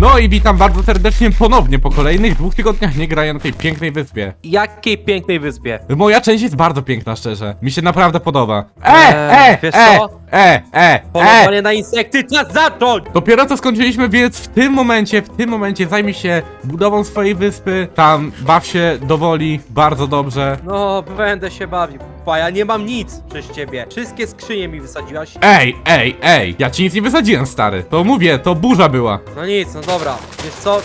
No i witam bardzo serdecznie ponownie po kolejnych dwóch tygodniach nie grania na tej pięknej wyspie. Jakiej pięknej wyspie? Moja część jest bardzo piękna, szczerze. Mi się naprawdę podoba. E, Eee, e, wiesz e, co? e, e, e. Polowanie na insekty, czas zacząć! Dopiero co skończyliśmy, więc w tym momencie, w tym momencie zajmij się budową swojej wyspy. Tam baw się dowoli bardzo dobrze. No, będę się bawił. Pa, ja nie mam nic przez ciebie. Wszystkie skrzynie mi wysadziłaś. Ej, ej, ej, ja ci nic nie wysadziłem, stary. To mówię, to burza była. No nic, no dobra. Wiesz co?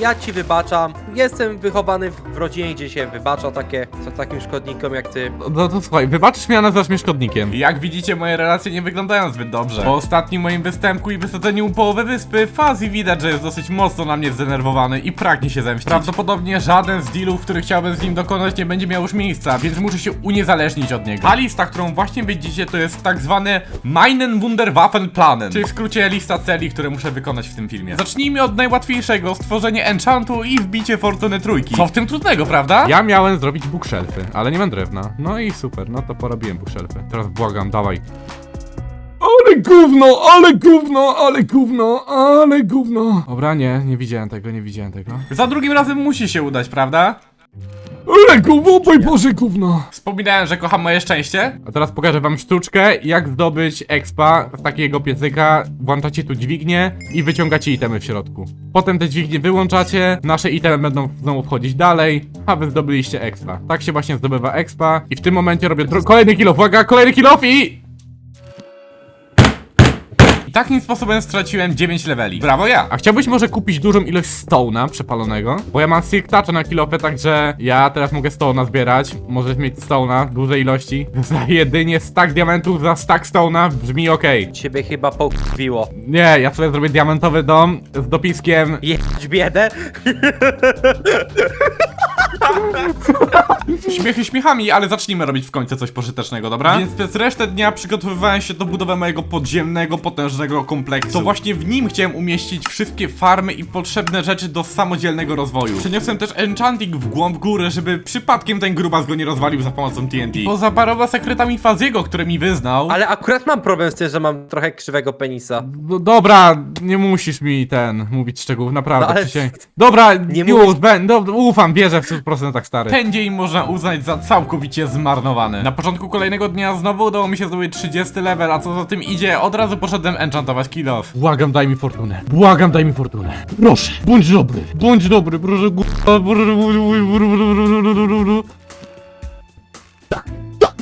Ja ci wybaczam. Jestem wychowany w rodzinie, gdzie się wybacza takie, co takim szkodnikom jak ty. No, no to słuchaj, wybaczysz mnie, a nazywasz mnie szkodnikiem. Jak widzicie, moje relacje nie wyglądają zbyt dobrze. Po ostatnim moim występku i wysadzeniu połowy wyspy, Fazi widać, że jest dosyć mocno na mnie zdenerwowany i pragnie się zemścić. Prawdopodobnie żaden z dealów, których chciałbym z nim dokonać, nie będzie miał już miejsca, więc muszę się uniezależnić od niego. Ta lista, którą właśnie widzicie, to jest tak zwane Meinen Wunderwaffenplanen, czyli w skrócie lista celi, które muszę wykonać w tym filmie. Zacznijmy od najłatwiejszego, stworzenie enchantu i wbicie fortuny trójki. Co w tym trudnego, prawda? Ja miałem zrobić bookshelfy, ale nie mam drewna. No i super, no to porobiłem bookshelfy. Teraz błagam, dawaj. Ale gówno, ale gówno, ale gówno, ale gówno. Dobra, nie, nie widziałem tego, nie widziałem tego. Za drugim razem musi się udać, prawda? Gówno, mój Boże, gówno. Wspominałem, że kocham moje szczęście. A teraz pokażę wam sztuczkę, jak zdobyć expa z takiego piecyka. Włączacie tu dźwignię i wyciągacie itemy w środku. Potem te dźwignie wyłączacie, nasze itemy będą znowu wchodzić dalej, a wy zdobyliście expa. Tak się właśnie zdobywa expa. I w tym momencie robię kolejny kill off. Uwaga, kolejny kill off i... I takim sposobem straciłem 9 leveli. Brawo ja! A chciałbyś może kupić dużą ilość stone'a przepalonego? Bo ja mam silk toucha na kilofę, także ja teraz mogę stone'a zbierać. Możesz mieć stone'a w dużej ilości. Za jedynie stack diamentów za stack stone'a brzmi okej. Ciebie chyba pokrwiło. Nie, ja sobie zrobię diamentowy dom z dopiskiem Jedź biedę? Śmiechy śmiechami, ale zacznijmy robić w końcu coś pożytecznego, dobra? Więc przez resztę dnia przygotowywałem się do budowy mojego podziemnego, potężnego kompleksu. To właśnie w nim chciałem umieścić wszystkie farmy i potrzebne rzeczy do samodzielnego rozwoju. Przeniosłem też enchanting w głąb góry, żeby przypadkiem ten grubas go nie rozwalił za pomocą TNT. Poza paroma sekretami Faziego, które mi wyznał. Ale akurat mam problem z tym, że mam trochę krzywego penisa. No, dobra, nie musisz mi ten mówić szczegółów, naprawdę. No ale-. Dobra, Nie już, mówisz- ben, do, ufam, wierzę w 100% tak stary. Ten dzień można uznać za całkowicie zmarnowany. Na początku kolejnego dnia znowu udało mi się zdobyć 30 level, a co za tym idzie, od razu poszedłem enchantować kill off. Błagam, daj mi fortunę. Błagam, daj mi fortunę. Proszę, bądź dobry. Bądź dobry, proszę, gu- proszę,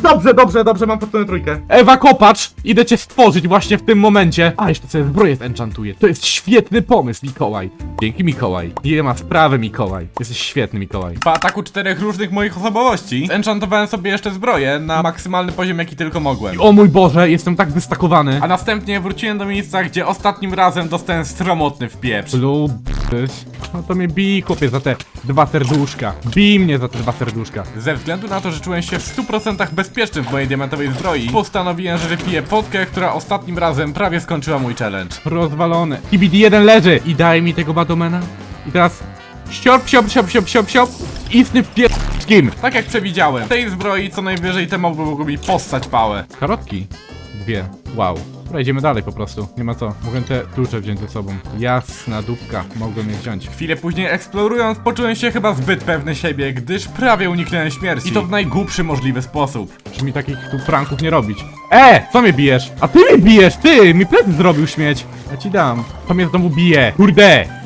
Dobrze, dobrze, dobrze, mam fortunę trójkę. Ewa Kopacz, idę cię stworzyć właśnie w tym momencie. A, jeszcze sobie zbroję zenchantuję. To jest świetny pomysł, Mikołaj. Dzięki, Mikołaj. Nie ma sprawy, Mikołaj. Jesteś świetny, Mikołaj. Po ataku czterech różnych moich osobowości, zenchantowałem sobie jeszcze zbroję na maksymalny poziom, jaki tylko mogłem. I o mój Boże, jestem tak wystakowany. A następnie wróciłem do miejsca, gdzie ostatnim razem dostałem sromotny wpieprz. Lubisz? No to mnie bij, chłopie, za te dwa serduszka. Bij mnie za te dwa serduszka. Ze względu na to, że czułem się w 100% bezpieczny w mojej diamentowej zbroi, postanowiłem, że wypiję potkę, która ostatnim razem prawie skończyła mój challenge. Rozwalony. TBD1 leży. I daj mi tego Badomena. I teraz... Siop, siop, siop, siop, siop, siop. Istny wpierdkim. Tak jak przewidziałem. W tej zbroi co najwyżej te mogły mi postać pałę. Karotki. Dwie. Wow. Dobra, idziemy dalej po prostu. Nie ma co. Mogłem te klucze wziąć ze sobą. Jasna dupka. Mogłem je wziąć. Chwilę później eksplorując, poczułem się chyba zbyt pewny siebie, gdyż prawie uniknąłem śmierci. I to w najgłupszy możliwy sposób. Czy mi takich tu pranków nie robić? E! Co mnie bijesz? A ty mnie bijesz! Ty! Mi plecy zrobił śmieć! Ja ci dam. To mnie znowu bije. Kurde!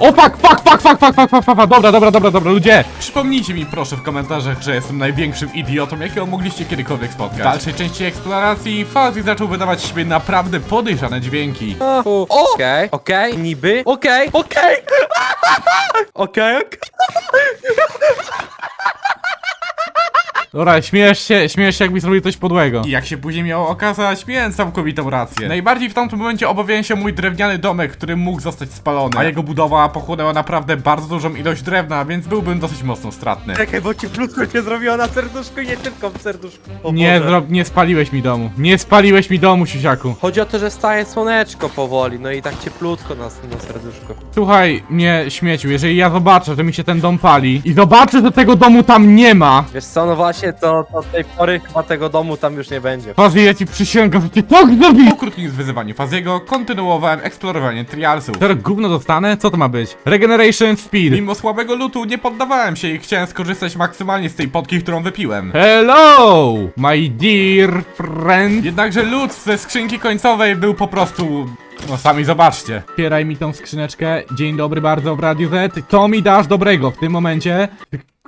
O fuck, fuck, fuck, fuck, fuck, fuck, fuck, fuck, dobra, dobra, dobra, dobra, ludzie! Przypomnijcie mi proszę w komentarzach, że jestem największym idiotą, jakiego mogliście kiedykolwiek spotkać. W dalszej części eksploracji Fuzzy zaczął wydawać z siebie naprawdę podejrzane dźwięki. O, Okej, okej, niby. Okej, okej. Okej, okej. Dobra, śmiesz się, śmiesz się jakbyś zrobił coś podłego. I jak się później miało okazać, miałem całkowitą rację. Najbardziej w tamtym momencie obawiałem się mój drewniany domek, który mógł zostać spalony, a jego budowa pochłonęła naprawdę bardzo dużą ilość drewna, więc byłbym dosyć mocno stratny. Czekaj, bo ci plutko się zrobiło na serduszku i nie tylko w serduszku. O Nie, Boże. zro- nie spaliłeś mi domu. Nie spaliłeś mi domu, siusiaku. Chodzi o to, że staje słoneczko powoli, no i tak cieplutko na, na serduszku. Słuchaj mnie, śmieciu, jeżeli ja zobaczę, że mi się ten dom pali i zobaczę, że tego domu tam nie ma, Wiesz co, no właśnie właśnie, to to od tej pory chyba tego domu tam już nie będzie. Fazi, ja ci przysięgam, że cię tak zrobi! Po krótkim wyzywaniu Faziego kontynuowałem eksplorowanie trialsów. Teraz gówno dostanę? Co to ma być? Regeneration Speed. Mimo słabego lutu nie poddawałem się i chciałem skorzystać maksymalnie z tej potki, którą wypiłem. Hello, my dear friend. Jednakże lód ze skrzynki końcowej był po prostu... No sami zobaczcie. Otwieraj mi tą skrzyneczkę. Dzień dobry bardzo w Radiu Z. Co mi dasz dobrego w tym momencie?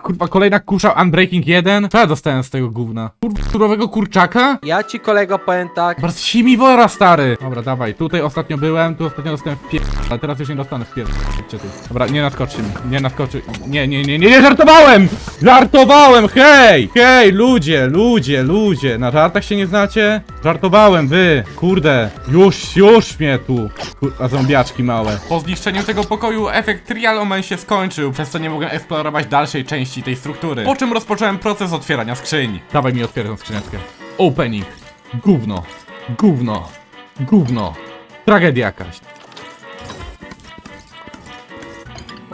Kurwa, kolejna kusza Unbreaking 1? Co ja dostałem z tego gówna? Kurwa, surowego kurczaka? Ja ci kolego powiem tak, Bardzo simibora, stary! Dobra, dawaj, tutaj ostatnio byłem, tu ostatnio dostałem w pier... ale teraz już nie dostanę w pier... Tu. Dobra, nie naskoczy mi, nie naskoczy... Nie, nie, nie, nie, nie, żartowałem! Żartowałem, hej! Hej, ludzie, ludzie, ludzie, na żartach się nie znacie? Żartowałem, wy, kurde, już, już mnie tu, kurwa, zombiaczki małe. Po zniszczeniu tego pokoju efekt Trial Omen się skończył, przez co nie mogłem eksplorować dalszej części tej struktury. Po czym rozpocząłem proces otwierania skrzyń. Dawaj mi otwieraj tą skrzyneczkę. Opening. Gówno. Gówno. Gówno. Tragedia jakaś.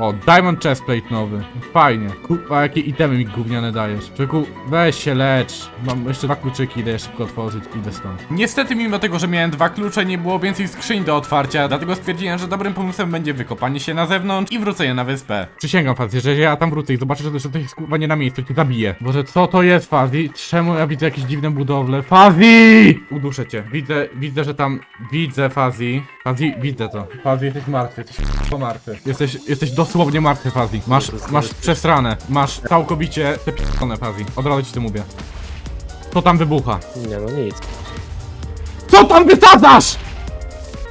O, Diamond Chestplate nowy. Fajnie. Kurwa, jakie itemy mi gówniane dajesz. Człowieku, weź się lecz. Mam jeszcze dwa kluczyki, idę je szybko otworzyć, idę stąd. Niestety, mimo tego, że miałem dwa klucze, nie było więcej skrzyń do otwarcia, dlatego stwierdziłem, że dobrym pomysłem będzie wykopanie się na zewnątrz i wrócenie na wyspę. Przysięgam, Fazji, że ja tam wrócę i zobaczę, że to, to jest kurwa nie na miejscu, cię zabiję. Boże, co to jest, Fazji? Czemu ja widzę jakieś dziwne budowle? Fazji! Uduszę cię. Widzę, widzę, że tam... Widzę, Fazji. Fazji, widzę to. Fazji, jesteś martwy, jesteś martwy. Jesteś, jesteś dosłownie martwy, Fazji. Masz, masz przesrane. Masz całkowicie te p***one, Fazji. Od razu ci to mówię. Co tam wybucha? nie no nic, Co tam wysadzasz?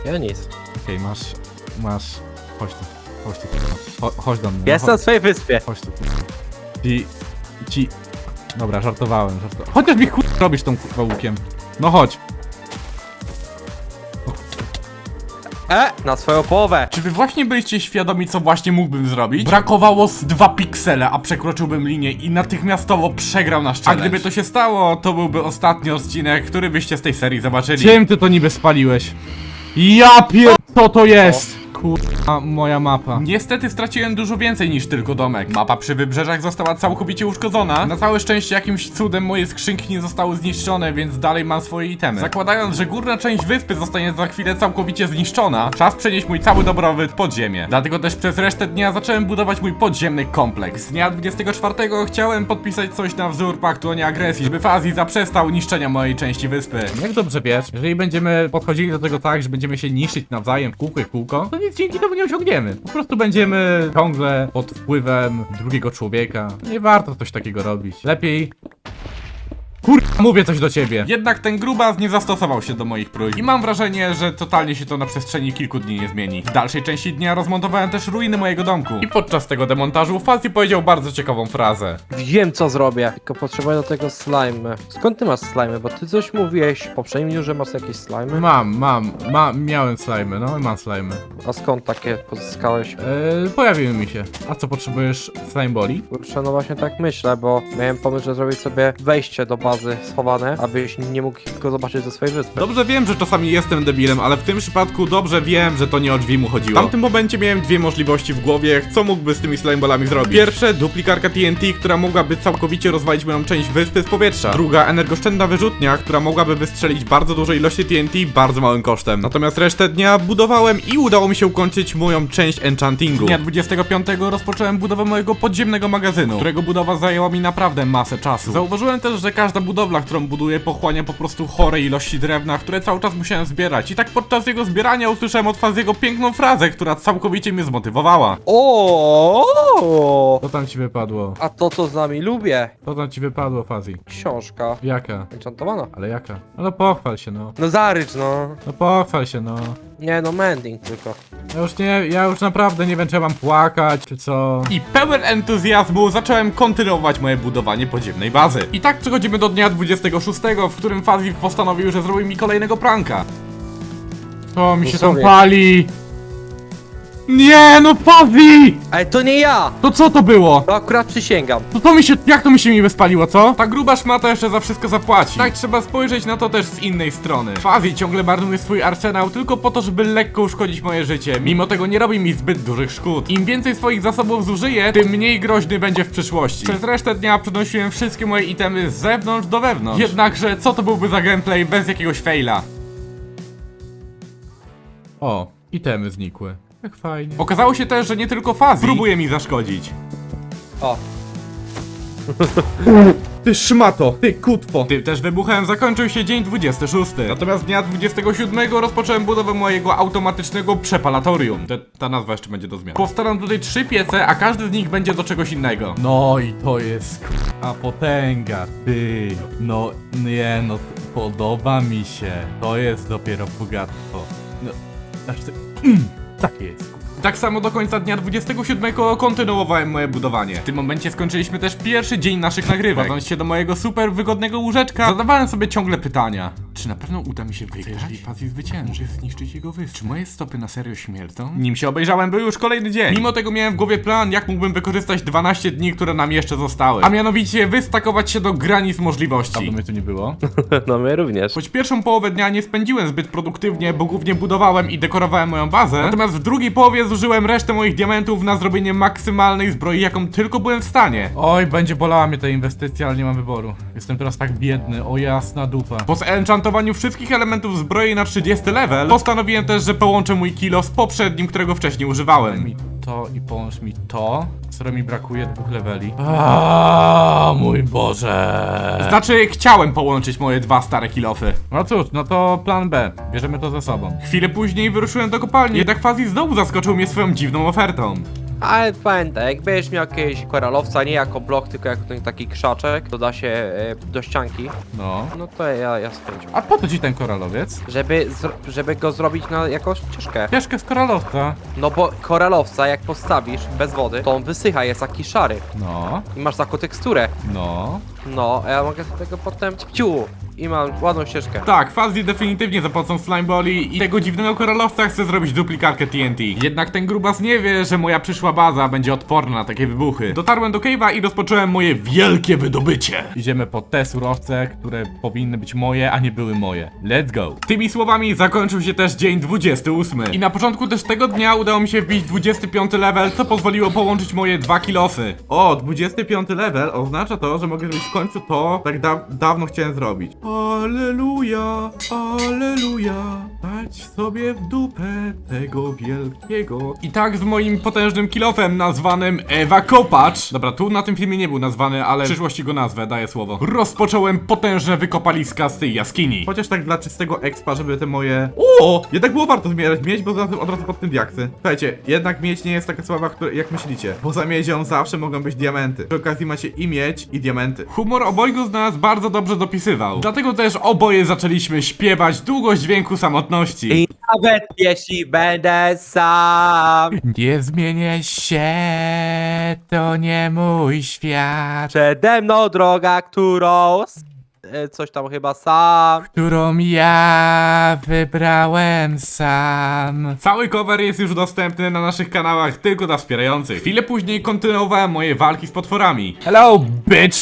ja nic. Okej, masz, masz... Chodź tu, chodź tu, kurwa. Cho- chodź do mnie. no, Jestem na swojej wyspie. Chodź tu. kurwa. Ci... Ci... Dobra, żartowałem, żartowałem. Chociaż mi chuj robisz tą kurwa łukiem. No chodź. E, na swoją połowę. Czy wy właśnie byliście świadomi, co właśnie mógłbym zrobić? Brakowało z dwa piksele, a przekroczyłbym linię i natychmiastowo przegrał nasz challenge. A gdyby to się stało, to byłby ostatni odcinek, który byście z tej serii zobaczyli. Czym ty to niby spaliłeś? Ja pier... Co to jest? Kurwa, moja mapa. Niestety straciłem dużo więcej niż tylko domek. Mapa przy wybrzeżach została całkowicie uszkodzona. Na całe szczęście jakimś cudem moje skrzynki nie zostały zniszczone, więc dalej mam swoje itemy. Zakładając, że górna część wyspy zostanie za chwilę całkowicie zniszczona, czas przenieść mój cały dobrobyt pod ziemię. Dlatego też przez resztę dnia zacząłem budować mój podziemny kompleks. Dnia 24 chciałem podpisać coś na wzór paktu o nieagresji, żeby Fazji zaprzestał niszczenia mojej części wyspy. Jak dobrze wiesz, jeżeli będziemy podchodzili do tego tak, że będziemy się niszczyć nawzajem w kółko i w kółko, to nic dzięki temu nie osiągniemy. Po prostu będziemy ciągle pod wpływem drugiego człowieka. Nie warto coś takiego robić. Lepiej Kurwa, mówię coś do ciebie. Jednak ten grubas nie zastosował się do moich próśb i mam wrażenie, że totalnie się to na przestrzeni kilku dni nie zmieni. W dalszej części dnia rozmontowałem też ruiny mojego domku i podczas tego demontażu Fazji powiedział bardzo ciekawą frazę. Wiem co zrobię, tylko potrzebuję do tego slime. Skąd ty masz slime? Bo ty coś mówiłeś w poprzednim dniu, że masz jakieś slime. Mam, mam, ma, miałem slimy, no mam slimy. A skąd takie pozyskałeś? Eee, pojawiły mi się. A co potrzebujesz slime boli? Kurczę, no właśnie tak myślę, bo miałem pomysł, że zrobić sobie wejście do bazy schowane, abyś nie mógł go zobaczyć ze swojej wyspy. Dobrze wiem, że czasami jestem debilem, ale w tym przypadku dobrze wiem, że to nie o drzwi mu chodziło. W tamtym momencie miałem dwie możliwości w głowie, co mógłby z tymi slimebolami zrobić. Pierwsze, duplikarka TNT, która mogłaby całkowicie rozwalić moją część wyspy z powietrza. Druga, energooszczędna wyrzutnia, która mogłaby wystrzelić bardzo duże ilości TNT bardzo małym kosztem. Natomiast resztę dnia budowałem i udało mi się ukończyć moją część enchantingu. Dnia 25 rozpocząłem budowę mojego podziemnego magazynu, którego budowa zajęła mi naprawdę masę czasu. Zauważyłem też, że każda budowla, którą buduję, pochłania po prostu chore ilości drewna, które cały czas musiałem zbierać. I tak podczas jego zbierania usłyszałem od Faziego piękną frazę, która całkowicie mnie zmotywowała. O! Co tam ci wypadło? A to co z nami lubię? Co tam ci wypadło, Fazi? Książka. Jaka? Enchantowana. Ale jaka? No, no pochwal się, no. No zarycz, no. No pochwal się, no. Nie no, mending tylko. Ja już nie, ja już naprawdę nie wiem, czy ja mam płakać, czy co. I pełen entuzjazmu zacząłem kontynuować moje budowanie podziemnej bazy. I tak przechodzimy do dnia 26, w którym Fazi postanowił, że zrobi mi kolejnego pranka. To mi się tam pali! Nie, no Fazi! Ale to nie ja! To co to było? To akurat przysięgam. To to mi się, jak to mi się mi wyspaliło, co? Ta gruba szmata jeszcze za wszystko zapłaci. Tak trzeba spojrzeć na to też z innej strony. Fazi ciągle marnuje swój arsenał tylko po to, żeby lekko uszkodzić moje życie. Mimo tego nie robi mi zbyt dużych szkód. Im więcej swoich zasobów zużyje, tym mniej groźny będzie w przyszłości. Przez resztę dnia przenosiłem wszystkie moje itemy z zewnątrz do wewnątrz. Jednakże, co to byłby za gameplay bez jakiegoś faila? O, itemy znikły. Jak fajnie. Okazało się też, że nie tylko Fazi próbuje mi zaszkodzić. O, Ty szmato, ty kutwo. Tym też wybuchem zakończył się dzień 26. Natomiast dnia 27 rozpocząłem budowę mojego automatycznego przepalatorium. Te, ta nazwa jeszcze będzie do zmian. Postaram tutaj trzy piece, a każdy z nich będzie do czegoś innego. No i to jest a potęga, ty. No nie, no podoba mi się. To jest dopiero bogactwo. No, znaczy, mm, tak jest. Tak samo do końca dnia 27 kontynuowałem moje budowanie. W tym momencie skończyliśmy też pierwszy dzień naszych nagrywek. Wchodząc się do mojego super wygodnego łóżeczka, zadawałem sobie ciągle pytania. Czy na pewno uda mi się wygrać? Jeżeli Fazi zwycięży, muszę zniszczyć jego wyspę. Czy moje stopy na serio śmierdzą? Nim się obejrzałem, był już kolejny dzień. Mimo tego miałem w głowie plan, jak mógłbym wykorzystać 12 dni, które nam jeszcze zostały. A mianowicie wystakować się do granic możliwości. Aby mnie tu nie było. no my również. Choć pierwszą połowę dnia nie spędziłem zbyt produktywnie, bo głównie budowałem i dekorowałem moją bazę, natomiast w drugiej połowie zużyłem resztę moich diamentów na zrobienie maksymalnej zbroi, jaką tylko byłem w stanie. Oj, będzie bolała mnie ta inwestycja, ale nie mam wyboru. Jestem teraz tak biedny, o jasna dupa. Po zenchantowaniu wszystkich elementów zbroi na 30 level, postanowiłem też, że połączę mój kilo z poprzednim, którego wcześniej używałem. Mi to i połącz mi to, skoro mi brakuje dwóch leveli. A mój Boże. Znaczy, chciałem połączyć moje dwa stare kilofy. No cóż, no to plan B. Bierzemy to ze sobą. Chwilę później wyruszyłem do kopalni, jednak Fazi znowu zaskoczył mnie swoją dziwną ofertą. Ale pamiętaj, jak będziesz miał jakiegoś koralowca, nie jako blok, tylko jako ten taki krzaczek, to da się e, do ścianki, No. no to ja, ja chęcią. A po co ci ten koralowiec? Żeby, zro- żeby go zrobić na jakąś ścieżkę. Ścieżkę z koralowca. No bo koralowca, jak postawisz bez wody, to on wysycha, jest taki szary. No, I masz taką teksturę. no. No, a ja mogę z tego potem ciu i mam ładną ścieżkę. Tak, Fazli definitywnie za pomocą Slime Balli i tego dziwnego koralowca chce zrobić duplikatkę TNT. Jednak ten grubas nie wie, że moja przyszła baza będzie odporna na takie wybuchy. Dotarłem do cave'a i rozpocząłem moje wielkie wydobycie. Idziemy po te surowce, które powinny być moje, a nie były moje. Let's go. Tymi słowami zakończył się też dzień 28. I na początku też tego dnia udało mi się wbić 25 level, co pozwoliło połączyć moje dwa kilofy. O, 25 level oznacza to, że mogę zrobić w końcu to, tak da dawno chciałem zrobić. Aleluja, aleluja, dać sobie w dupę tego wielkiego. I tak z moim potężnym kilofem nazwanym Ewa Kopacz. Dobra, tu na tym filmie nie był nazwany, ale w przyszłości go nazwę, daję słowo. Rozpocząłem potężne wykopaliska z tej jaskini. Chociaż tak dla czystego expa, żeby te moje... O! Jednak było warto zmierać miedź, bo zatem od razu pod tym diaksy. Słuchajcie, jednak miedź nie jest taka słaba, jak myślicie. Bo za miedzią zawsze mogą być diamenty. Przy okazji macie i miedź, i diamenty. Humor obojgu z nas bardzo dobrze dopisywał. Dlatego też oboje zaczęliśmy śpiewać długość dźwięku samotności. I nawet jeśli będę sam, Nie zmienię się, to nie mój świat, przede mną droga, którą... s- e, Coś tam chyba sam. którą ja wybrałem sam. Cały cover jest już dostępny na naszych kanałach tylko dla wspierających. Chwilę później kontynuowałem moje walki z potworami. Hello, bitch!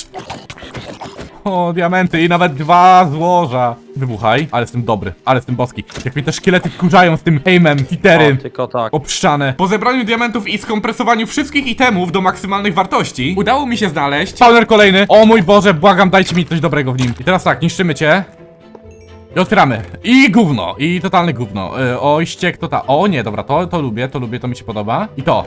O, diamenty i nawet dwa złoża. Wybuchaj, ale jestem dobry, ale jestem boski. Jak mnie te szkielety wkurzają z tym aimem, O, hiterem. tylko tak. Obszczane. Po zebraniu diamentów i skompresowaniu wszystkich itemów do maksymalnych wartości, udało mi się znaleźć. Spawner kolejny. O mój Boże, błagam, dajcie mi coś dobrego w nim. I teraz tak, niszczymy cię. I otwieramy. I gówno. I totalne gówno. Yy, oj, ściek to ta. O nie, dobra, to, to lubię, to lubię, to mi się podoba. I to.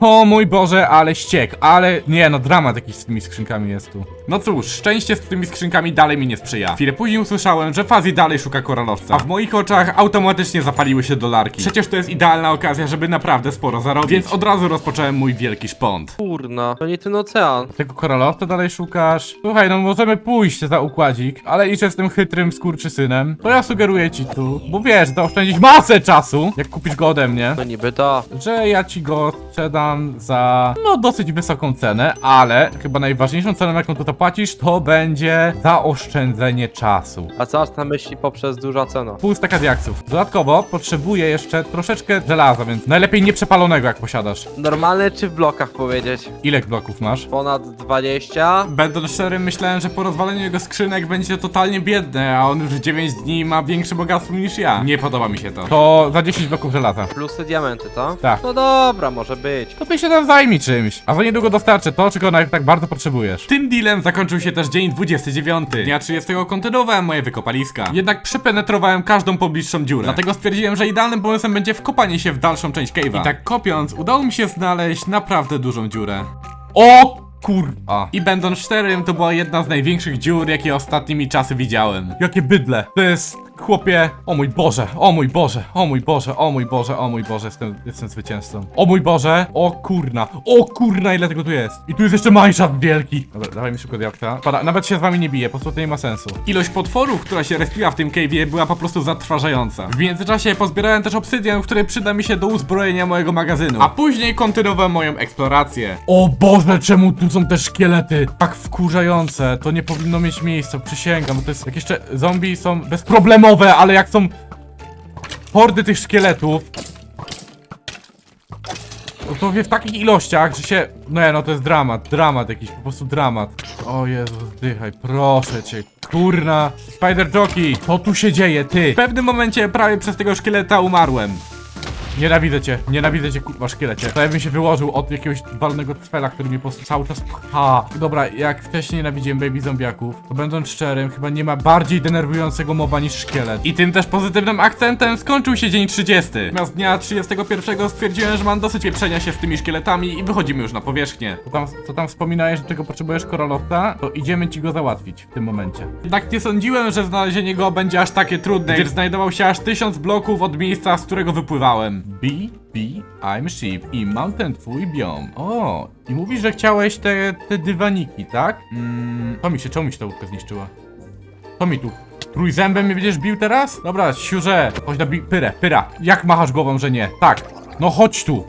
O mój Boże, ale ściek, ale nie, no dramat jakiś z tymi skrzynkami jest tu. No cóż, szczęście z tymi skrzynkami dalej mi nie sprzyja. Chwilę później usłyszałem, że Fazi dalej szuka koralowca. A w moich oczach automatycznie zapaliły się dolarki. Przecież to jest idealna okazja, żeby naprawdę sporo zarobić. Więc od razu rozpocząłem mój wielki szpont. Kurna, to nie ten ocean. Tego koralowca dalej szukasz? Słuchaj, no możemy pójść za układzik, ale iż jestem chytrym skurczysynem, to ja sugeruję ci tu, bo wiesz, zaoszczędzić masę czasu, jak kupisz go ode mnie No niby da. że ja ci go sprzedam za no dosyć wysoką cenę, ale chyba najważniejszą ceną jaką tutaj to płacisz, to będzie zaoszczędzenie czasu. A co masz na myśli poprzez duża cena? Pół staka diaksów. Dodatkowo potrzebuję jeszcze troszeczkę żelaza, więc najlepiej nieprzepalonego jak posiadasz. Normalne czy w blokach powiedzieć? Ile bloków masz? Ponad 20? Będąc szczerym, myślałem, że po rozwaleniu jego skrzynek będzie totalnie biedny, a on już w 9 dni ma większe bogactwo niż ja. Nie podoba mi się to. To za 10 bloków żelaza. Plusy diamenty, to? Tak. No dobra, może być. To ty się tam zajmij czymś. A za niedługo dostarczę to, czego na- tak bardzo potrzebujesz. Tym dealem zakończył się też dzień 29. Dnia 30 kontynuowałem moje wykopaliska. Jednak przepenetrowałem każdą pobliższą dziurę. Dlatego stwierdziłem, że idealnym pomysłem będzie wkopanie się w dalszą część cave'a. I tak kopiąc, udało mi się znaleźć naprawdę dużą dziurę. O kurwa. I będąc szczerym, to była jedna z największych dziur, jakie ostatnimi czasy widziałem. Jakie bydle. To jest, chłopie, o mój Boże, o mój Boże, o mój Boże, o mój Boże, o mój Boże, jestem, jestem zwycięzcą. O mój Boże, o kurna, o kurna, ile tego tu jest. I tu jest jeszcze mineshaft wielki. Dobra, dawaj mi szybko diabka. Pada, nawet się z wami nie bije, po prostu to nie ma sensu. Ilość potworów, która się respiła w tym cave'ie była po prostu zatrważająca. W międzyczasie pozbierałem też obsydian, który przyda mi się do uzbrojenia mojego magazynu. A później kontynuowałem moją eksplorację. O Boże, czemu tu są te szkielety? Tak wkurzające, to nie powinno mieć miejsca, przysięgam. To jest, jak jeszcze zombie są bezproblemowe, ale jak są hordy tych szkieletów, no to wie w takich ilościach, że się... No no to jest dramat, dramat jakiś, po prostu dramat. O Jezu, zdychaj, proszę cię, kurna. Spider Jockey, co tu się dzieje, ty? W pewnym momencie prawie przez tego szkieleta umarłem. Nienawidzę cię, nienawidzę cię, kurwa, szkielecie. To jakbym się wyłożył od jakiegoś walnego trwela, który mnie po prostu cały czas pcha. Dobra, jak wcześniej nienawidziłem baby zombiaków, to będąc szczerym, chyba nie ma bardziej denerwującego moba niż szkielet. I tym też pozytywnym akcentem skończył się dzień 30. Natomiast dnia 31 stwierdziłem, że mam dosyć pieprzenia się z tymi szkieletami i wychodzimy już na powierzchnię. Co tam, co tam wspominałeś, że czego potrzebujesz koralowca? To idziemy ci go załatwić w tym momencie. Jednak nie sądziłem, że znalezienie go będzie aż takie trudne, gdyż znajdował się aż tysiąc bloków od miejsca, z którego wypływałem. B, B, I'm Sheep i Mountain twój biom. O, i mówisz, że chciałeś te, te dywaniki, tak? Mm, to mi się, czemu mi się ta łódka zniszczyła? To mi tu. Trójzębem mnie będziesz bił teraz? Dobra, siurze, chodź na bi- pyrę, pyra. Jak machasz głową, że nie? Tak, no chodź tu.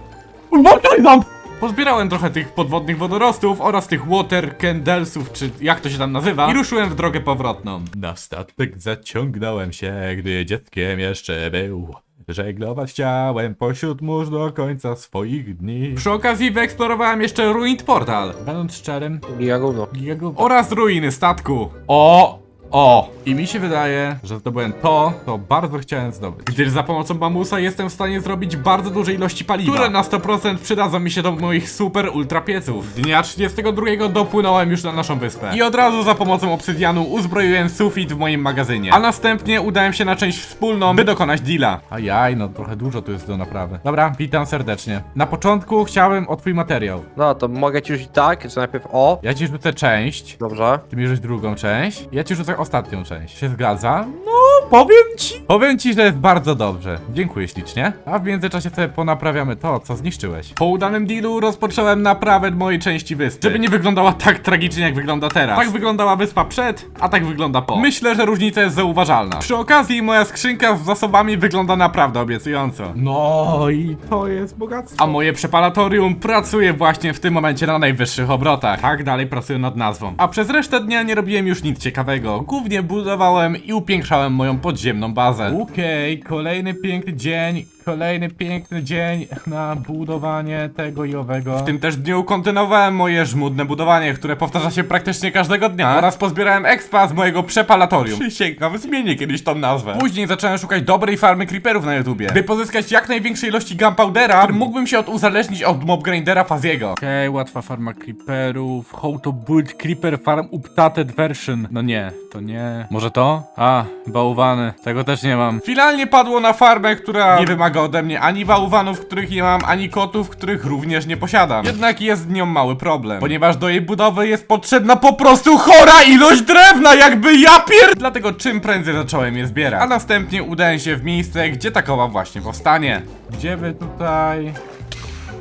Mam trójząb! Pozbierałem trochę tych podwodnych wodorostów oraz tych water candlesów, czy jak to się tam nazywa, i ruszyłem w drogę powrotną. Na statek zaciągnąłem się, gdy dzieckiem jeszcze był. Żeglować chciałem pośród mórz do końca swoich dni. Przy okazji wyeksplorowałem jeszcze Ruined Portal. Będąc szczerym, Giga gówno. Oraz ruiny statku. O! O! I mi się wydaje, że zdobyłem to, co bardzo chciałem zdobyć. Gdyż za pomocą bambusa jestem w stanie zrobić bardzo duże ilości paliwa, które na 100% przydadzą mi się do moich super ultra pieców. Dnia 32 dopłynąłem już na naszą wyspę. I od razu za pomocą obsydianu uzbroiłem sufit w moim magazynie. A następnie udałem się na część wspólną, by dokonać deala. Ajaj, no trochę dużo tu jest do naprawy. Dobra, witam serdecznie. Na początku chciałem o twój materiał. No to mogę ci rzucić tak, czy najpierw o. Ja ci rzucę część, Dobrze. ty mi rzuć drugą część. Ja ci rzucę ostatnią część. Się zgadza? No, powiem ci. Powiem ci, że jest bardzo dobrze. Dziękuję ślicznie. A w międzyczasie sobie ponaprawiamy to, co zniszczyłeś. Po udanym dealu rozpocząłem naprawę mojej części wyspy. Żeby nie wyglądała tak tragicznie, jak wygląda teraz. Tak wyglądała wyspa przed, a tak wygląda po. Myślę, że różnica jest zauważalna. Przy okazji moja skrzynka z zasobami wygląda naprawdę obiecująco. No i to jest bogactwo. A moje przepalatorium pracuje właśnie w tym momencie na najwyższych obrotach. Tak dalej pracuję nad nazwą. A przez resztę dnia nie robiłem już nic ciekawego. Głównie budowałem i upiększałem moją podziemną bazę. Okej, kolejny piękny dzień. Kolejny piękny dzień na budowanie tego i owego. W tym też dniu kontynuowałem moje żmudne budowanie, które powtarza się praktycznie każdego dnia. Oraz pozbierałem expa z mojego przepalatorium. Przysięgam, zmienię kiedyś tą nazwę. Później zacząłem szukać dobrej farmy creeperów na YouTubie. By pozyskać jak największej ilości gunpowdera, którym mógłbym się od uzależnić od mob grindera Faziego. Okej, łatwa farma creeperów. How to build creeper farm updated version. No nie, to nie. Może to? A, bałwany. Tego też nie mam. Finalnie padło na farmę, która nie wymaga ode mnie ani bałwanów, których nie mam, ani kotów, których również nie posiadam. Jednak jest z nią mały problem, ponieważ do jej budowy jest potrzebna po prostu chora ilość drewna, jakby ja pier... Dlatego czym prędzej zacząłem je zbierać. A następnie udałem się w miejsce, gdzie takowa właśnie powstanie. Gdzie by tutaj...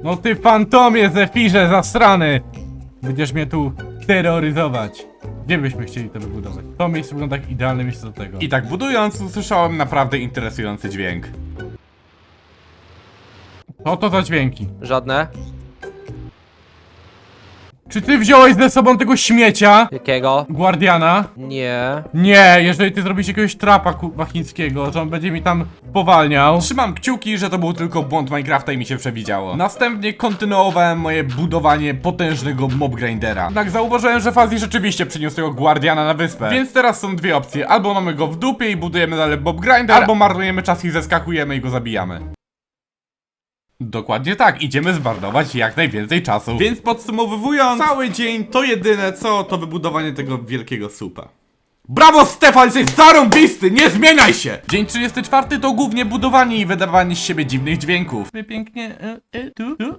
No ty fantomie, Zefirze, zasrany! Będziesz mnie tu terroryzować. Gdzie byśmy chcieli to wybudować? To miejsce wygląda jak idealne miejsce do tego. I tak budując, usłyszałem naprawdę interesujący dźwięk. Co to za dźwięki? Żadne. Czy ty wziąłeś ze sobą tego śmiecia? Jakiego? Guardiana? Nie. Nie, jeżeli ty zrobisz jakiegoś trapa kurwa chińskiego, że on będzie mi tam powalniał. Trzymam kciuki, że to był tylko błąd Minecrafta i mi się przewidziało. Następnie kontynuowałem moje budowanie potężnego mob grindera. Jednak zauważyłem, że Fazji rzeczywiście przyniósł tego Guardiana na wyspę. Więc teraz są dwie opcje. Albo mamy go w dupie i budujemy dalej mob grinder, albo marnujemy czas i zeskakujemy i go zabijamy. Dokładnie tak, idziemy zmarnować jak najwięcej czasu. Więc podsumowując, cały dzień to jedyne co, to wybudowanie tego wielkiego supa. Brawo Stefan, jesteś zarąbisty, nie zmieniaj się! Dzień 34 to głównie budowanie i wydawanie z siebie dziwnych dźwięków. Pięknie, e, e, tu, tu.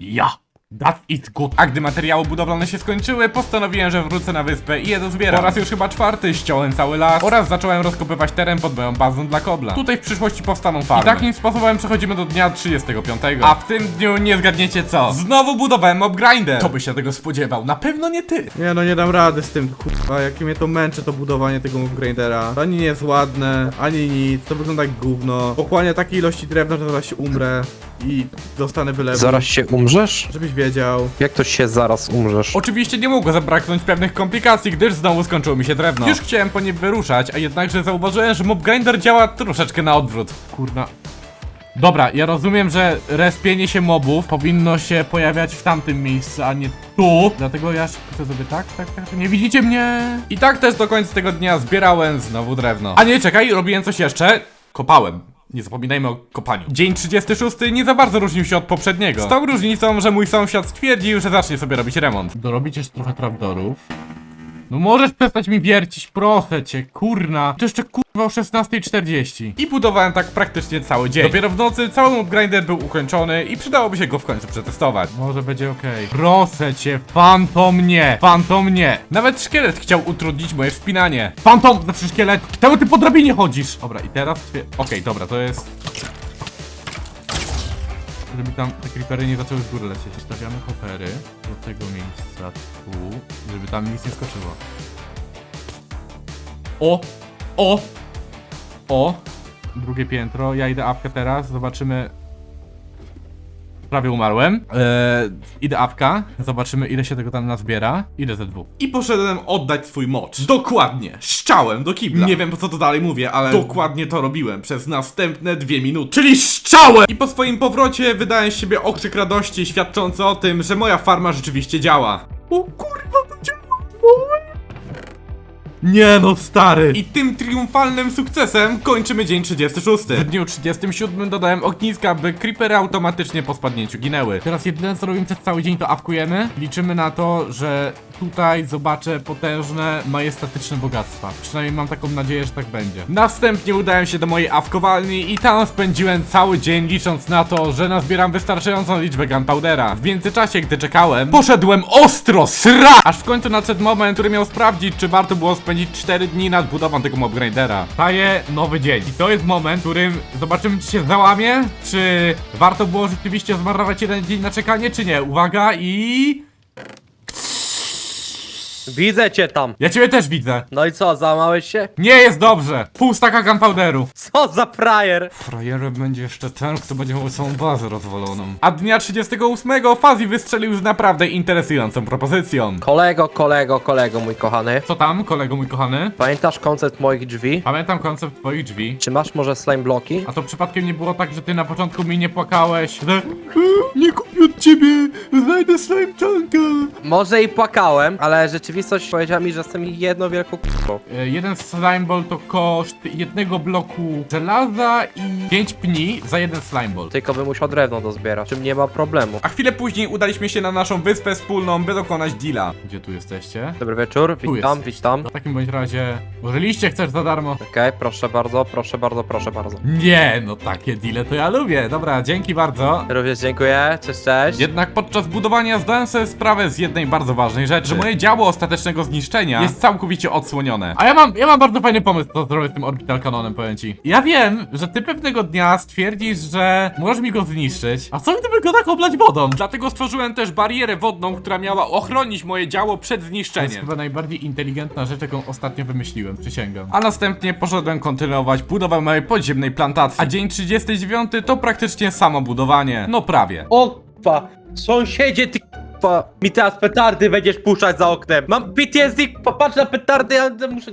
Ja! That is good. A gdy materiały budowlane się skończyły, postanowiłem, że wrócę na wyspę i je dozbieram. Po raz już chyba czwarty ściąłem cały las oraz zacząłem rozkopywać teren pod moją bazą dla kobla. Tutaj w przyszłości powstaną farmy. I takim sposobem przechodzimy do dnia 35. A w tym dniu nie zgadniecie co? Znowu budowałem mob grinder. Kto by się tego spodziewał? Na pewno nie ty. Nie no, nie dam rady z tym, kurwa, jakie mnie to męczy to budowanie tego grindera. To ani nie jest ładne, ani nic, to wygląda jak gówno. Pochłania takiej ilości drewna, że zaraz się umrę i dostanę wylewu. Zaraz się umrzesz? Żebyś wiedział. Jak to się zaraz umrzesz? Oczywiście nie mogło zabraknąć pewnych komplikacji, gdyż znowu skończyło mi się drewno. Już chciałem po nim wyruszać, a jednakże zauważyłem, że mob grinder działa troszeczkę na odwrót. Kurna. Dobra, ja rozumiem, że respienie się mobów powinno się pojawiać w tamtym miejscu, a nie tu. Dlatego ja chcę sobie tak, tak, tak, nie widzicie mnie. I tak też do końca tego dnia zbierałem znowu drewno. A nie, czekaj, robiłem coś jeszcze. Kopałem. Nie zapominajmy o kopaniu. Dzień 36 nie za bardzo różnił się od poprzedniego. Z tą różnicą, że mój sąsiad stwierdził, że zacznie sobie robić remont. Dorobić jeszcze trochę trapdorów. No możesz przestać mi wiercić, proszę cię, kurna. To jeszcze kurwa o 16.40. I budowałem tak praktycznie cały dzień. Dopiero w nocy cały mob grinder był ukończony i przydałoby się go w końcu przetestować. Może będzie okej. Proszę cię, fantom nie, fantom nie. Nawet szkielet chciał utrudnić moje wspinanie. Fantom, znaczy szkielet, czemu ty po drabinie chodzisz? Dobra, i teraz... Okej, dobra, to jest... Żeby tam te creepery nie zaczęły z góry lecieć. Stawiamy hopery do tego miejsca tu, żeby tam nic nie skoczyło. O! O! O! Drugie piętro. Ja idę apkę teraz. Zobaczymy. Prawie umarłem. Eee, idę apka. Zobaczymy ile się tego tam nazbiera. Idę ze dwóch. I poszedłem oddać swój mocz. Dokładnie. Szczałem do kibla. Nie wiem po co to dalej mówię, ale dokładnie to robiłem przez następne dwie minuty. Czyli szczałem! I po swoim powrocie wydałem z siebie okrzyk radości świadczący o tym, że moja farma rzeczywiście działa. O kurwa, to działa! Nie no, stary! I tym triumfalnym sukcesem kończymy dzień 36. W dniu 37 dodałem ogniska, by creepery automatycznie po spadnięciu ginęły. Teraz jedyne co robimy przez cały dzień to awkujemy. Liczymy na to, że tutaj zobaczę potężne, majestatyczne bogactwa. Przynajmniej mam taką nadzieję, że tak będzie. Następnie udałem się do mojej awkowalni i tam spędziłem cały dzień licząc na to, że nazbieram wystarczającą liczbę gunpowdera. W międzyczasie, gdy czekałem, poszedłem ostro, sra! Aż w końcu nadszedł moment, który miał sprawdzić, czy warto było spędzić 4 dni nad budową tego mob grindera. Staje nowy dzień. I to jest moment, w którym zobaczymy, czy się załamie, czy warto było rzeczywiście zmarnować jeden dzień na czekanie, czy nie. Uwaga i... Widzę cię tam. Ja ciebie też widzę. No i co, załamałeś się? Nie jest dobrze. Pół staka gunpowderu. Co za frajer? Frajerem będzie jeszcze ten, kto będzie miał całą bazę rozwaloną. A dnia 38 Fazi wystrzelił z naprawdę interesującą propozycją. Kolego, kolego, kolego, mój kochany. Co tam, kolego mój kochany? Pamiętasz koncept moich drzwi? Pamiętam koncept twoich drzwi. Czy masz może slime bloki? A to przypadkiem nie było tak, że ty na początku mi nie płakałeś, że nie kupię od ciebie, znajdę slime chunka. Może i płakałem, ale rzeczywistość powiedziała mi, że jestem jedną wielką k***ą. E, Jeden slime ball to koszt jednego bloku żelaza i 5 pni za jeden slime ball. Tylko bym musiał drewno dozbierać, czym nie ma problemu. A chwilę później udaliśmy się na naszą wyspę wspólną, by dokonać deala. Gdzie tu jesteście? Dobry wieczór, witam, jesteś. witam. W takim bądź razie, może liście chcesz za darmo? Okej, proszę bardzo, proszę bardzo, proszę bardzo. Nie, no takie deale to ja lubię. Dobra, dzięki bardzo. Również dziękuję, cześć, cześć. Jednak podczas budowania zdałem sobie sprawę z jednej bardzo ważnej rzeczy, że moje działo ostatecznego zniszczenia jest całkowicie odsłonione. A ja mam, ja mam bardzo fajny pomysł, co zrobię z tym Orbital Canonem, powiem ci. Ja wiem, że ty pewnego dnia stwierdzisz, że możesz mi go zniszczyć, a co gdyby go tak oblać wodą? Dlatego stworzyłem też barierę wodną, która miała ochronić moje działo przed zniszczeniem. To jest chyba najbardziej inteligentna rzecz, jaką ostatnio wymyśliłem, przysięgam. A następnie poszedłem kontynuować budowę mojej podziemnej plantacji. A dzień 39 to praktycznie samo budowanie. No prawie. O, pa, sąsiedzie, ty Kurwa, mi teraz petardy będziesz puszczać za oknem. Mam PTSD, popatrz na petardy, ja muszę...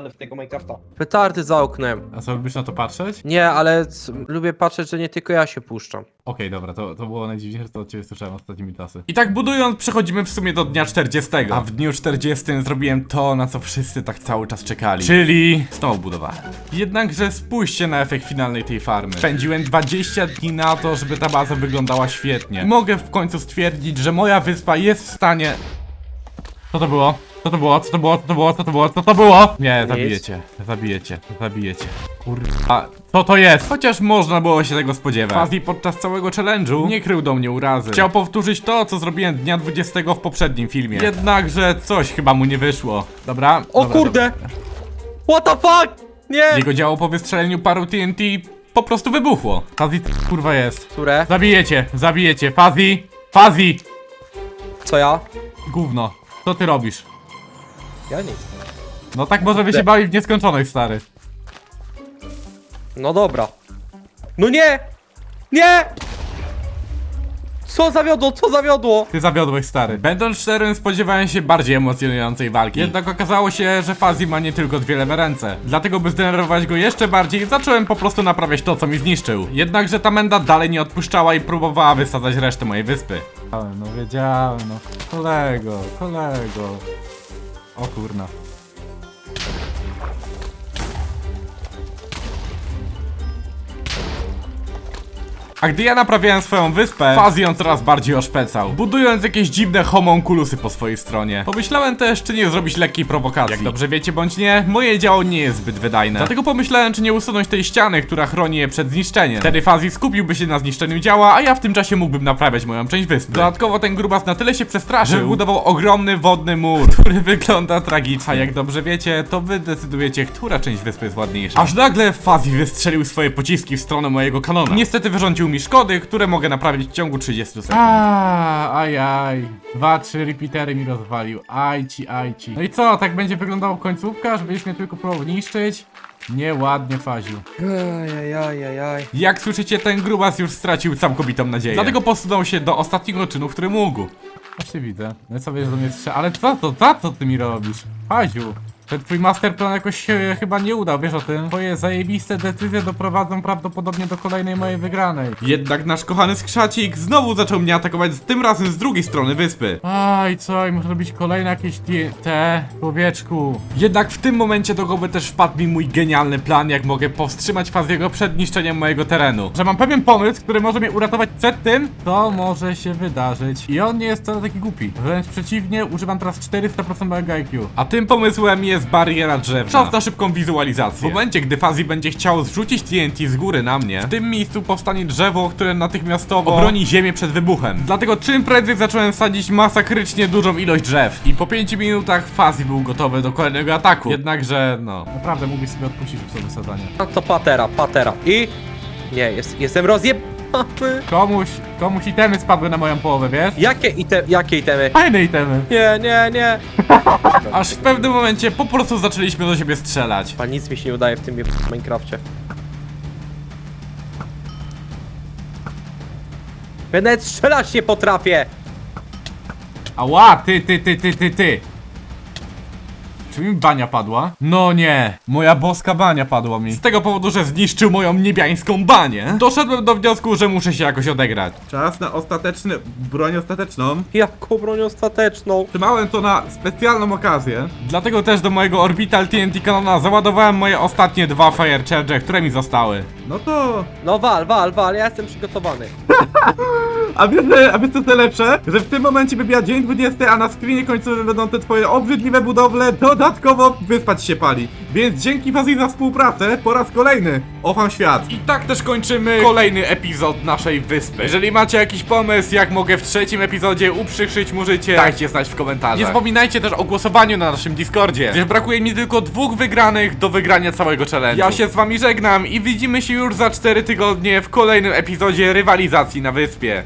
w tego Minecrafta. Petardy za oknem. A co, lubisz na to patrzeć? Nie, ale c- lubię patrzeć, że nie tylko ja się puszczam. Okej, dobra, to, to było najdziwniejsze, co od ciebie słyszałem ostatnimi czasy. I tak budując, przechodzimy w sumie do dnia 40. A w dniu 40 zrobiłem to, na co wszyscy tak cały czas czekali. Czyli znowu budowałem. Jednakże spójrzcie na efekt finalnej tej farmy. Spędziłem 20 dni na to, żeby ta baza wyglądała świetnie. Mogę w końcu stwierdzić, że moja wyspa jest w stanie... Co to było? Co to było? Co to było? Co to było? Co to było? Co to było? Nie, zabijecie. Zabijecie. Zabijecie. Kurwa. Co to jest? Chociaż można było się tego spodziewać. Fazji podczas całego challenge'u nie krył do mnie urazy. Chciał powtórzyć to, co zrobiłem dnia 20 w poprzednim filmie. Jednakże coś chyba mu nie wyszło. Dobra? O dobra, kurde! dobra. What the fuck? Nie! Jego działo po wystrzeleniu paru TNT po prostu wybuchło. Fazji kurwa jest. Które? Zabijecie, zabijecie. Fazji! Fazji! Co ja? Gówno. Co ty robisz? Ja nic. No tak możemy się bawić w nieskończoność, stary. No dobra. No nie! Nie! Co zawiodło, co zawiodło? Ty zawiodłeś, stary. Będąc szczerym, spodziewałem się bardziej emocjonującej walki. Jednak okazało się, że Fazji ma nie tylko dwie lewe ręce. Dlatego, by zdenerwować go jeszcze bardziej, zacząłem po prostu naprawiać to, co mi zniszczył. Jednakże ta menda dalej nie odpuszczała i próbowała wysadzać resztę mojej wyspy. No wiedziałem, no. Kolego, kolego. O kurna. A gdy ja naprawiałem swoją wyspę, Faz ją coraz bardziej oszpecał, budując jakieś dziwne homunculusy po swojej stronie. Pomyślałem też, czy nie zrobić lekkiej prowokacji. Jak dobrze wiecie bądź nie, moje działo nie jest zbyt wydajne. Dlatego pomyślałem, czy nie usunąć tej ściany, która chroni je przed zniszczeniem. Wtedy Fazi skupiłby się na zniszczeniu działa, a ja w tym czasie mógłbym naprawiać moją część wyspy. Dodatkowo ten grubas na tyle się przestraszył, że wybudował ogromny wodny mur, który wygląda tragicznie. A jak dobrze wiecie, to wy decydujecie, która część wyspy jest ładniejsza. Aż nagle Fazi wystrzelił swoje pociski w stronę mojego kanonu. Niestety wyrządził mi szkody, które mogę naprawić w ciągu 30 sekund. A, aj, aj. Dwa, trzy repeatery mi rozwalił. Aj ci, aj ci. No i co, tak będzie wyglądała końcówka, żebyś mnie tylko próbował niszczyć? Nieładnie, Faziu. Ajajajajaj. Jak słyszycie, ten grubas już stracił całkowitą nadzieję. Dlatego posunął się do ostatniego czynu, który mógł. Właśnie widzę. No co wiesz do mnie strze... Ale co to, za co ty mi robisz? Faziu. Ten twój masterplan jakoś się chyba nie udał, wiesz o tym? Twoje zajebiste decyzje doprowadzą prawdopodobnie do kolejnej mojej wygranej. Jednak nasz kochany skrzacik znowu zaczął mnie atakować, z tym razem z drugiej strony wyspy. Aj, co? I muszę robić kolejne jakieś te, człowieczku. Jednak w tym momencie do głowy też wpadł mi mój genialny plan, jak mogę powstrzymać Faziego przed niszczeniem mojego terenu. Że mam pewien pomysł, który może mnie uratować przed tym, co może się wydarzyć. I on nie jest wcale taki głupi. Wręcz przeciwnie, używam teraz 400% mojego IQ. A tym pomysłem jest bariera drzewna. Czas na szybką wizualizację. W momencie, gdy Fazi będzie chciał zrzucić TNT z góry na mnie, w tym miejscu powstanie drzewo, które natychmiastowo obroni ziemię przed wybuchem. Dlatego czym prędzej zacząłem sadzić masakrycznie dużą ilość drzew. I po 5 minutach Fazi był gotowy do kolejnego ataku. Jednakże, no, naprawdę mógłbyś sobie odpuścić już to wysadzanie. No to patera, patera. I... Nie, jest, jestem rozjeb... Komuś, komuś itemy spadły na moją połowę, wiesz? Jakie ite, jakie itemy? Fajne itemy. Nie, nie, nie. Aż w pewnym momencie po prostu zaczęliśmy do siebie strzelać. A nic mi się nie udaje w tym Minecrafcie. Ja nawet strzelać nie potrafię! Ała, ty, ty, ty, ty, ty, ty. Czy mi bania padła? No nie, moja boska bania padła mi. Z tego powodu, że zniszczył moją niebiańską banię, doszedłem do wniosku, że muszę się jakoś odegrać. Czas na ostateczny, broń ostateczną. Jaką broń ostateczną? Trzymałem to na specjalną okazję. Dlatego też do mojego Orbital TNT Canona załadowałem moje ostatnie dwa Fire Charge, które mi zostały. No to... No wal, wal, wal, ja jestem przygotowany. A wiesz, a wiesz co jest lepsze? Że w tym momencie wybija dzień 20, a na screenie końcowym będą te twoje obrzydliwe budowle, dodatkowo wyspać się pali. Więc dzięki Fazi za współpracę po raz kolejny ofam świat. I tak też kończymy kolejny epizod naszej wyspy. Jeżeli macie jakiś pomysł, jak mogę w trzecim epizodzie uprzykrzyć mu życie, dajcie znać w komentarzach. Nie zapominajcie też o głosowaniu na naszym Discordzie, gdyż brakuje mi tylko dwóch wygranych do wygrania całego challenge. Ja się z wami żegnam i widzimy się już za 4 tygodnie w kolejnym epizodzie rywalizacji na wyspie.